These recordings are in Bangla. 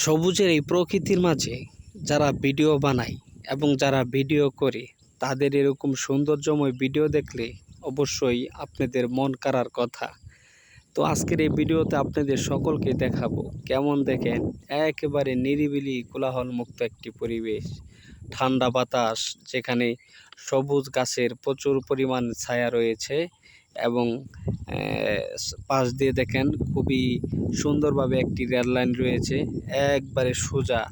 সবুজের এই প্রকৃতির মাঝে যারা ভিডিও বানায় এবং যারা ভিডিও করে, তাদের এরকম সৌন্দর্যময় ভিডিও দেখলে অবশ্যই আপনাদের মন কাড়ার কথা। তো আজকের এই ভিডিওতে আপনাদের সকলকে দেখাবো কেমন দেখেন একেবারে নিরিবিলি কোলাহল মুক্ত একটি পরিবেশ। ঠান্ডা বাতাস, যেখানে সবুজ গাছের প্রচুর পরিমাণ ছায়া রয়েছে। এবং পাশ দিয়ে দেখেন খুবই সুন্দরভাবে একটি রেল লাইন রয়েছে, একবারে সোজা।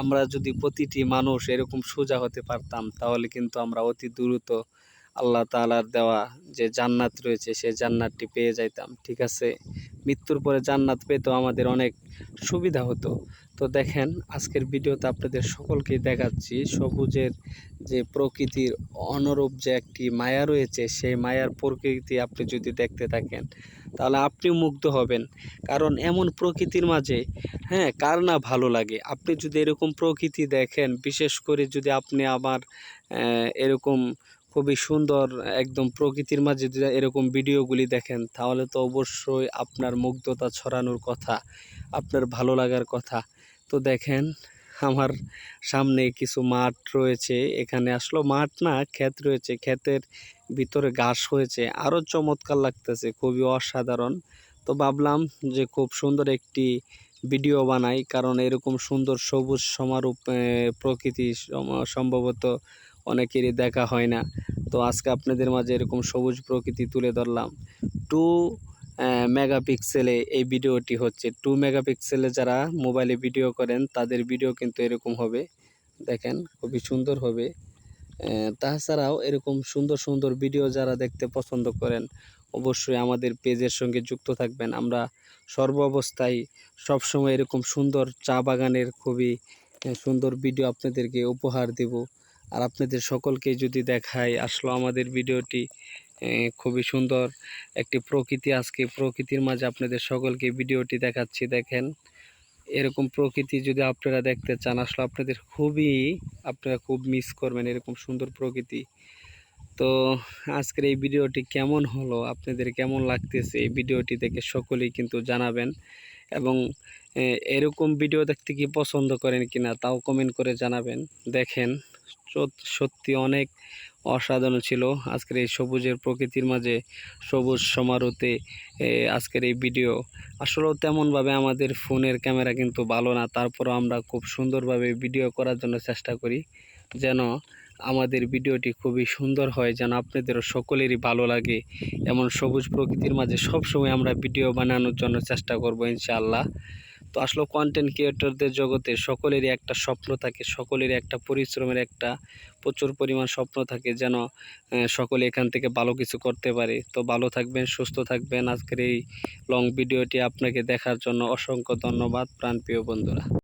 আমরা যদি প্রতিটি মানুষ এরকম সোজা হতে পারতাম, তাহলে কিন্তু আমরা অতি দ্রুত আল্লাহ তাআলার দেওয়া যে জান্নাত রয়েছে সেই জান্নাতটি পেয়ে যাইতাম, ঠিক আছে? মৃত্যুর পরে জান্নাত পেতেও আমাদের অনেক সুবিধা হতো। তো দেখেন, আজকের ভিডিওতে আপনাদের সকলকেই দেখাচ্ছি সবুজের যে প্রকৃতির অনুরূপ যে একটি মায়া রয়েছে, সেই মায়ার প্রকৃতি আপনি যদি দেখতে থাকেন, তাহলে আপনি মুগ্ধ হবেন। কারণ এমন প্রকৃতির মাঝে হ্যাঁ কার না ভালো লাগে? আপনি যদি এরকম প্রকৃতি দেখেন, বিশেষ করে যদি আপনি আবার এরকম খুবই সুন্দর একদম প্রকৃতির মাঝে যদি এরকম ভিডিওগুলি দেখেন, তাহলে তো অবশ্যই আপনার মুগ্ধতা ছড়ানোর কথা, আপনার ভালো লাগার কথা। তো দেখেন, আমার সামনে কিছু মাঠ রয়েছে, এখানে আসলো মাঠ না, ক্ষেত রয়েছে, ক্ষেতের ভিতরে ঘাস হয়েছে আরও চমৎকার লাগতেছে, খুবই অসাধারণ। তো ভাবলাম যে খুব সুন্দর একটি ভিডিও বানাই, কারণ এরকম সুন্দর সবুজ সমারূপ প্রকৃতি সম- সম্ভবত অনেকেরই দেখা হয় না। তো আজকে আপনাদের মাঝে এরকম সবুজ প্রকৃতি তুলে ধরলাম। টু মেগাপিক্সেলে এই ভিডিওটি হচ্ছে। টু মেগাপিক্সেলে যারা মোবাইলে ভিডিও করেন, তাদের ভিডিও কিন্তু এরকম হবে। দেখেন, খুবই সুন্দর হবে। তাছাড়াও এরকম সুন্দর সুন্দর ভিডিও যারা দেখতে পছন্দ করেন, অবশ্যই আমাদের পেজের সঙ্গে যুক্ত থাকবেন। আমরা সর্ব অবস্থায় সবসময় এরকম সুন্দর চা বাগানের খুবই সুন্দর ভিডিও আপনাদেরকে উপহার দেব। আর আপনাদের সকলকে যদি দেখাই, আসলো আমাদের ভিডিওটি খুবই সুন্দর একটি প্রকৃতি। আজকে প্রকৃতির মাঝে আপনাদের সকলকে ভিডিওটি দেখাচ্ছি, দেখেন। এরকম প্রকৃতি যদি আপনারা দেখতে চান, আসলে আপনাদের খুবই, আপনারা খুব মিস করবেন এরকম সুন্দর প্রকৃতি। তো আজকের এই ভিডিওটি কেমন হলো, আপনাদের কেমন লাগতেছে এই ভিডিওটি দেখে সকলেই কিন্তু জানাবেন। এবং এরকম ভিডিও দেখতে কি পছন্দ করেন কিনা, তাও কমেন্ট করে জানাবেন। দেখেন সত্যি অনেক অসাধারণ ছিল। আজকের এই সবুজের প্রকৃতির মাঝে, সবুজ সমারোহতে আজকের এই ভিডিও আসলেও তেমনভাবে আমাদের ফোনের ক্যামেরা কিন্তু ভালো না। তারপরও আমরা খুব সুন্দরভাবে ভিডিও করার জন্য চেষ্টা করি যেন আমাদের ভিডিওটি খুবই সুন্দর হয়, যেন আপনাদেরও সকলেরই ভালো লাগে। এমন সবুজ প্রকৃতির মাঝে সবসময় আমরা ভিডিও বানানোর জন্য চেষ্টা করব ইনশাআল্লাহ। তো আসলে কন্টেন্ট ক্রিয়েটরদের জগতে সকলেরই একটা স্বপ্ন থাকে, সকলেরই একটা পরিশ্রমের একটা প্রচুর পরিমাণ স্বপ্ন থাকে যেন সকলে এখান থেকে ভালো কিছু করতে পারে। তো ভালো থাকবেন, সুস্থ থাকবেন। আজকের এই লং ভিডিওটি আপনাকে দেখার জন্য অসংখ্য ধন্যবাদ, প্রাণপ্রিয় বন্ধুরা।